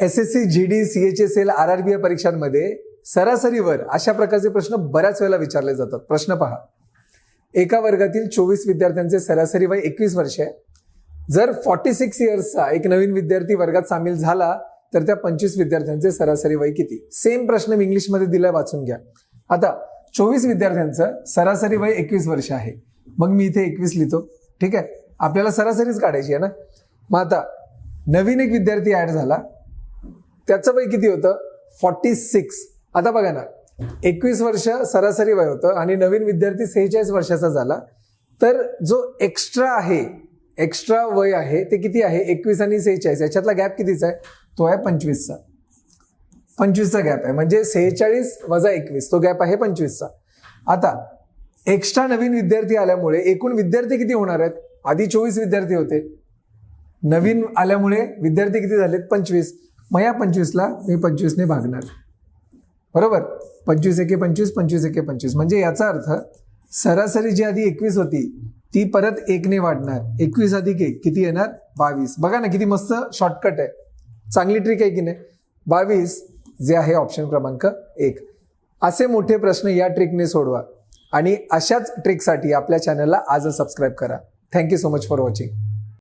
S S C G D C H S L R R B या परीक्षांमध्ये सरासरीवर अशा प्रकारचे प्रश्न बऱ्याच वेळेला विचारले जातात. प्रश्न पहा. एका वर्गातील चोवीस विद्यार्थ्यांचे सरासरी वय एकवीस वर्ष आहे. जर फॉर्टी सिक्स इयर्सचा एक नवीन विद्यार्थी वर्गात सामील झाला तर त्या पंचवीस विद्यार्थ्यांचे सरासरी वय किती? सेम प्रश्न मी इंग्लिशमध्ये दिलाय वाचून घ्या. आता चोवीस विद्यार्थ्यांचं सरासरी वय एकवीस वर्ष आहे. मग मी इथे एकवीस लिहितो. ठीक आहे? आपल्याला सरासरीच काढायची आहे ना? मग आता नवीन एक विद्यार्थी ऍड झाला. त्याचं वय किती होतं? फॉर्टी सिक्स आता बघा ना एकवीस वर्ष सरासरी वय होतं आणि नवीन विद्यार्थी सेहेचाळीस वर्षाचा झाला. तर जो एक्स्ट्रा आहे एक्स्ट्रा वय आहे ते किती आहे? एकवीस आणि सेहेचाळीस. याच्यातला गॅप कितीचा आहे? तो आहे पंचवीसचा. पंचवीसचा गॅप आहे. म्हणजे सेहेचाळीस वजा एकवीस तो गॅप आहे पंचवीसचा. आता एक्स्ट्रा नवीन विद्यार्थी आल्यामुळे एकूण विद्यार्थी किती होणार आहेत? आधी चोवीस विद्यार्थी होते. नवीन आल्यामुळे विद्यार्थी किती झालेत? पंचवीस. मग या पंचवीसला मी पंचवीसने भागणार. बरोबर? पंचवीस एके पंचवीस पंचवीस एके पंचवीस. म्हणजे याचा अर्थ सरासरी जी आधी एकवीस होती ती परत एकने वाढणार. एकवीस अधिक एक. किती येणार? बावीस. बघा ना किती मस्त शॉर्टकट आहे. चांगली ट्रिक आहे की नाही? बावीस जे आहे ऑप्शन क्रमांक एक. असे मोठे प्रश्न या ट्रिकने सोडवा. आणि अशाच ट्रिकसाठी आपल्या चॅनलला आजच सबस्क्राईब करा. Thank you so much for watching